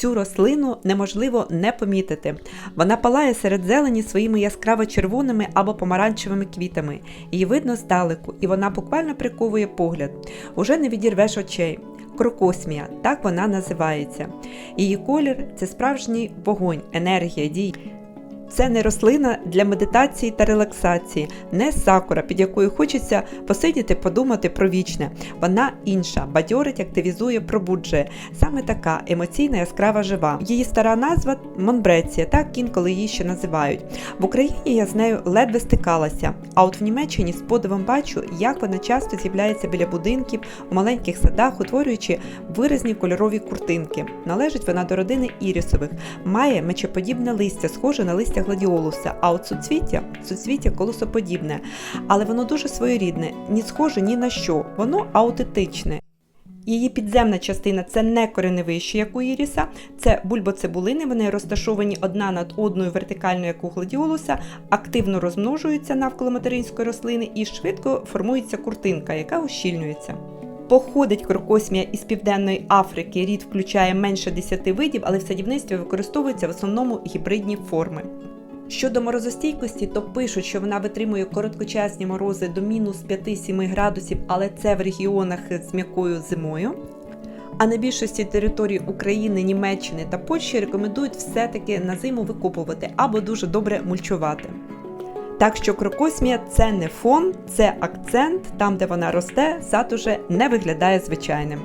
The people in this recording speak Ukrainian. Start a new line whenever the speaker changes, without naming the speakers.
Цю рослину неможливо не помітити. Вона палає серед зелені своїми яскраво червоними або помаранчевими квітами. Її видно здалеку, і вона буквально приковує погляд. Уже не відірвеш очей. Крокосмія, так вона називається. Її колір це справжній вогонь, енергія, дій. Це не рослина для медитації та релаксації, не сакура, під якою хочеться посидіти, подумати про вічне. Вона інша, бадьорить, активізує, пробуджує. Саме така емоційна, яскрава жива. Її стара назва Монбреція, так інколи її ще називають. В Україні я з нею ледве стикалася, а от в Німеччині з подивом бачу, як вона часто з'являється біля будинків, у маленьких садах, утворюючи виразні кольорові куртинки. Належить вона до родини ірісових, має мечеподібне листя, схоже на листя гладіолуса, а от суцвіття суцвіття колосоподібне, але воно дуже своєрідне, ні схоже ні на що, воно аутентичне. Її підземна частина це не кореневище, як у іріса, це бульбоцибулини. Вони розташовані одна над одною вертикально, як у гладіолуса, активно розмножуються навколо материнської рослини і швидко формується куртинка, яка ущільнюється. Походить крокосмія із південної Африки. Рід включає менше 10 видів, але в садівництві використовуються в основному гібридні форми. Щодо морозостійкості, то пишуть, що вона витримує короткочасні морози до мінус 5-7 градусів, але це в регіонах з м'якою зимою. А на більшості територій України, Німеччини та Польщі рекомендують все-таки на зиму викопувати або дуже добре мульчувати. Так що крокосмія це не фон, це акцент. Там, де вона росте, сад уже не виглядає звичайним.